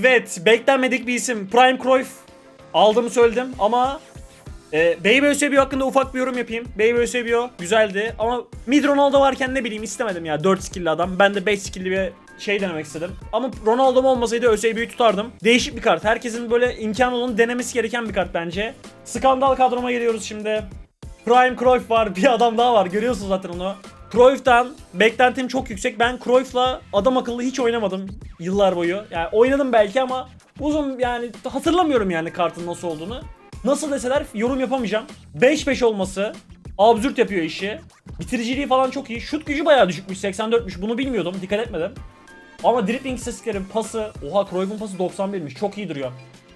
Evet, beklenmedik bir isim. Prime Cruyff aldığımı söyledim ama e, Baby Eusebio hakkında ufak bir yorum yapayım. Baby Eusebio güzeldi ama Mid Ronaldo varken ne bileyim istemedim ya. 4 skill'li adam. Ben de 5 skill'li bir şey denemek istedim. Ama Ronaldo'm olmasaydı Eusebio'yu tutardım. Değişik bir kart. Herkesin böyle imkan olanı denemesi gereken bir kart bence. Skandal kadroma geliyoruz şimdi. Prime Cruyff var. Bir adam daha var. Görüyorsunuz zaten onu. Cruyff'tan beklentim çok yüksek. Ben Cruyff'la adam akıllı hiç oynamadım yıllar boyu. Yani oynadım belki ama uzun yani hatırlamıyorum yani kartın nasıl olduğunu. Nasıl deseler yorum yapamayacağım. 5-5 olması absürt yapıyor işi. Bitiriciliği falan çok iyi. Şut gücü bayağı düşükmüş 84'müş. Bunu bilmiyordum. Dikkat etmedim. Ama dribbling istatistiklerin pası, oha Cruyff'un pası 91'miş. Çok iyi duruyor.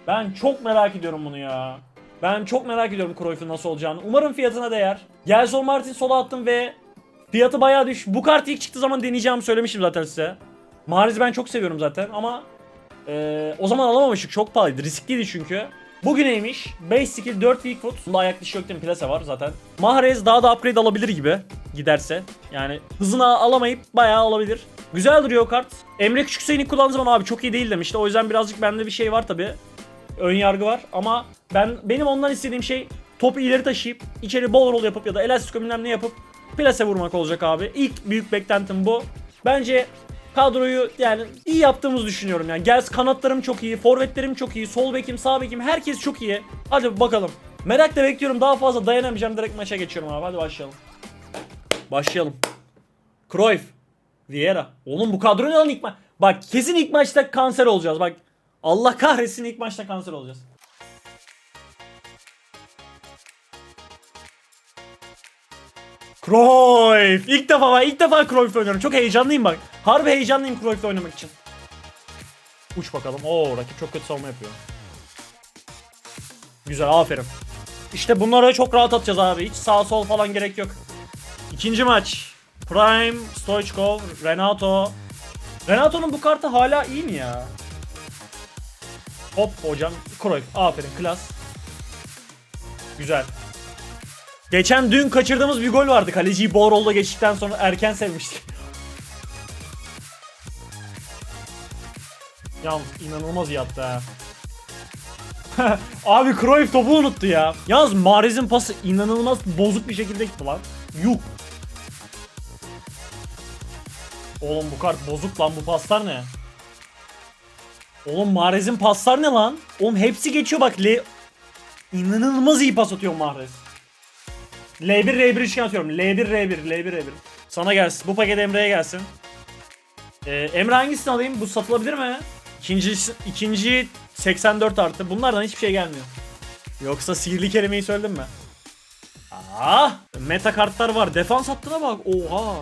Ben çok merak ediyorum bunu ya. Ben çok merak ediyorum Cruyff'un nasıl olacağını. Umarım fiyatına değer. Gelson Martin sola attım ve fiyatı bayağı düş. Bu kart ilk çıktığı zaman deneyeceğimi söylemiştim zaten size. Mahrez'i ben çok seviyorum zaten ama eee, o zaman alamamıştık. Çok pahalıydı. Riskliydi çünkü. Bugün neymiş? 5 skill 4 weak foot. Bunda ayak dışı yok değil mi? Plase var zaten. Mahrez daha da upgrade alabilir gibi giderse. Yani hızını alamayıp bayağı alabilir. Güzel duruyor kart. Emre Küçükseyin'i kullandığı zaman abi çok iyi değil demişti. O yüzden birazcık bende bir şey var tabi. Ön yargı var ama ben benim ondan istediğim şey topu ileri taşıyıp içeri ball roll yapıp ya da elastik ne yapıp plase vurmak olacak abi. İlk büyük beklentim bu. Bence kadroyu yani iyi yaptığımızı düşünüyorum yani. Gels kanatlarım çok iyi, forvetlerim çok iyi, sol bekim, sağ bekim herkes çok iyi. Hadi bakalım. Merakla bekliyorum. Daha fazla dayanamayacağım. Direkt maça geçiyorum abi. Hadi başlayalım. Başlayalım. Cruyff. Vieira. Oğlum bu kadro ne lan ilk ma- Bak kesin ilk maçta kanser olacağız. Bak Allah kahretsin ilk maçta kanser olacağız. Cruyff. İlk defa var. İlk defa Cruyff oynuyorum. Çok heyecanlıyım bak. Harbi heyecanlıyım Cruyff'la oynamak için. Uç bakalım. Oo rakip çok kötü savunma yapıyor. Güzel aferin. İşte bunlara çok rahat atacağız abi. Hiç sağ sol falan gerek yok. İkinci maç. Prime, Stoichkov, Renato. Renato'nun bu kartı hala iyi mi ya? Hop hocam. Cruyff. Aferin. Klas. Güzel. Geçen dün kaçırdığımız bir gol vardı. Kaleciyi Borol'da geçtikten sonra erken sevmiştik. Yalnız inanılmaz iyi attı ha. Abi Cruyff topu unuttu ya. Yalnız Mahrez'in pası inanılmaz bozuk bir şekilde gitti lan. Yuh. Oğlum bu kart bozuk lan bu paslar ne? Oğlum Mahrez'in paslar ne lan? Oğlum hepsi geçiyor bak. L İnanılmaz iyi pas atıyor Mahrez. L1 R1 üçgen atıyorum. L1 R1 L1 R1. Sana gelsin. Bu paket Emre'ye gelsin. Ee, Emre hangisini alayım? Bu satılabilir mi? İkinci, ikinci 84 artı. Bunlardan hiçbir şey gelmiyor. Yoksa sihirli kelimeyi söyledim mi? Aa, meta kartlar var. Defans hattına bak. Oha.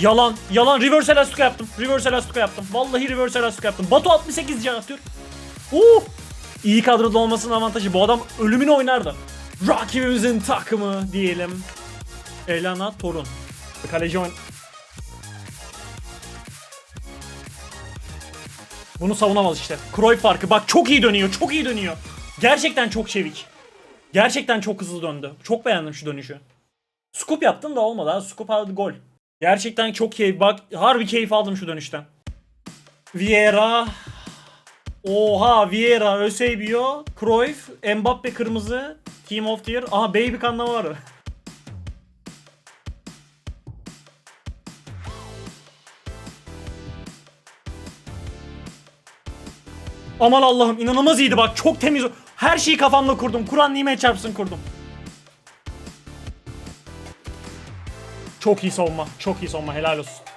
Yalan. Yalan. Reverse elastika yaptım. Reverse elastika yaptım. Vallahi reverse elastika yaptım. Batu 68 can atıyor. Uh! İyi kadroda olmasının avantajı. Bu adam ölümünü oynardı. Rakibimizin takımı diyelim. Elana Torun. Kaleci oyn... Bunu savunamaz işte. Cruyff farkı. Bak çok iyi dönüyor. Çok iyi dönüyor. Gerçekten çok çevik. Gerçekten çok hızlı döndü. Çok beğendim şu dönüşü. Scoop yaptım da olmadı ha. Scoop aldı gol. Gerçekten çok keyif. Bak harbi keyif aldım şu dönüşten. Vieira. Oha Vieira, Eusebio, Cruyff, Mbappe kırmızı, Team of the Year. Aha Baby kanlama var. Aman Allah'ım inanılmaz iyiydi bak çok temiz. Her şeyi kafamda kurdum. Kur'an nimet çarpsın kurdum. Çok iyi savunma. Çok iyi savunma. Helal olsun.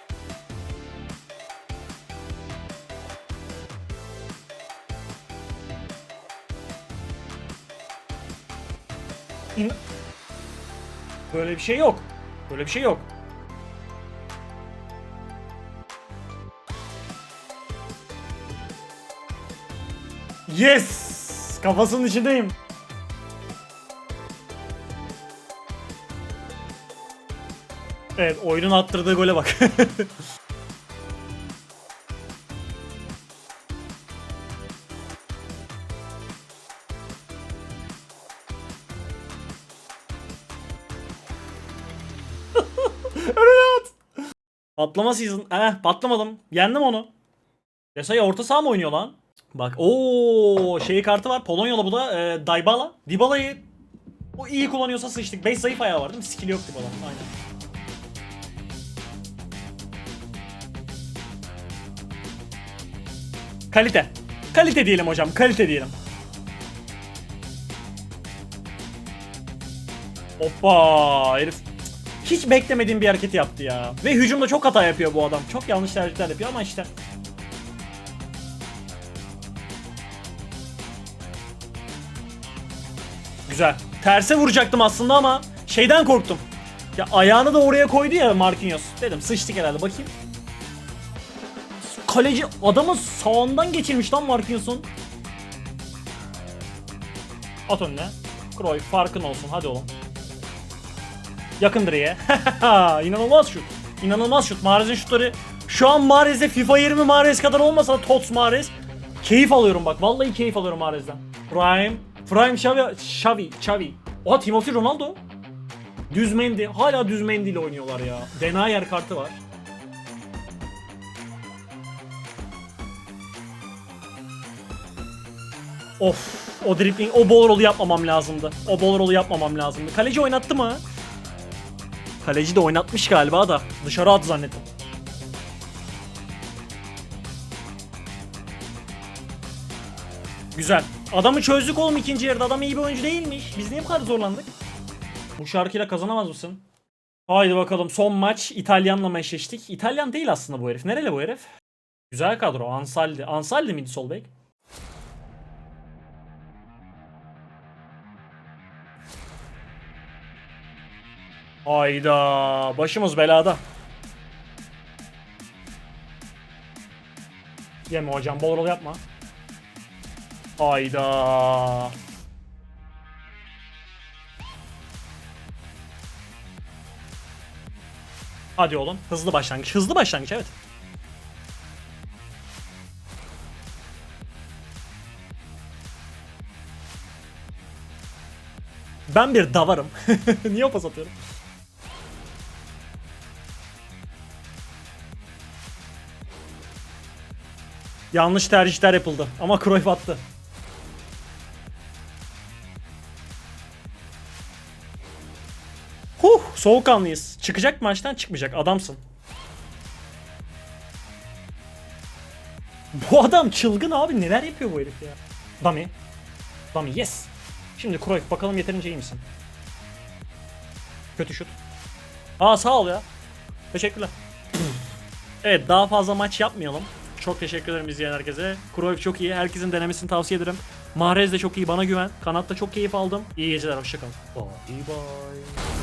Böyle bir şey yok. Böyle bir şey yok. Yes! Kafasının içindeyim. Evet, oyunun attırdığı gole bak. Önüne at. Patlama season. Eh patlamadım. Yendim onu. Yesaya orta saha mı oynuyor lan? Bak o şey kartı var. Polonyalı bu da e, Dybala. Dybala'yı o iyi kullanıyorsa sıçtık. 5 zayıf ayağı var değil mi? Skill yok Dybala'nın. Aynen. Kalite. Kalite diyelim hocam. Kalite diyelim. Hoppa herif hiç beklemediğim bir hareket yaptı ya. Ve hücumda çok hata yapıyor bu adam. Çok yanlış tercihler yapıyor ama işte. Güzel. Terse vuracaktım aslında ama şeyden korktum. Ya ayağını da oraya koydu ya Marquinhos. Dedim sıçtık herhalde bakayım. Kaleci adamın sağından geçirmiş lan Marquinhos'un. At önüne. Cruyff farkın olsun hadi oğlum. Yakın direğe. İnanılmaz şut. İnanılmaz şut. Mahrez'in şutları şu an Mahrez'de FIFA 20 Mahrez kadar olmasa da Tots Mahrez. Keyif alıyorum bak. Vallahi keyif alıyorum Mahrez'den. Prime. Prime Xavi. Xavi. Xavi. Oha Timothy Ronaldo. Düz Mendy. Hala düz Mendy oynuyorlar ya. Denayer kartı var. Of. O dribbling, o ball roll'u yapmamam lazımdı. O ball roll'u yapmamam lazımdı. Kaleci oynattı mı? Kaleci de oynatmış galiba da. Dışarı at zannettim. Güzel. Adamı çözdük oğlum ikinci yarıda. Adam iyi bir oyuncu değilmiş. Biz niye bu kadar zorlandık? Bu şarkıyla kazanamaz mısın? Haydi bakalım son maç İtalyan'la meşleştik. İtalyan değil aslında bu herif. Nereli bu herif? Güzel kadro. Ansaldi. Ansaldi miydi sol bek? Hayda. Başımız belada. Yeme hocam. Bol rol yapma. Hayda. Hadi oğlum. Hızlı başlangıç. Hızlı başlangıç evet. Ben bir davarım. Niye pas atıyorum? Yanlış tercihler yapıldı ama Cruyff attı. Huh, soğukkanlıyız. Çıkacak maçtan çıkmayacak. Adamsın. Bu adam çılgın abi. Neler yapıyor bu herif ya? Dami. Dami yes. Şimdi Cruyff bakalım yeterince iyi misin? Kötü şut. Aa sağ ol ya. Teşekkürler. evet daha fazla maç yapmayalım. Çok teşekkür ederim izleyen herkese. Cruyff çok iyi. Herkesin denemesini tavsiye ederim. Mahrez de çok iyi. Bana güven. Kanatta çok keyif aldım. İyi geceler. Hoşçakalın. Bye bye.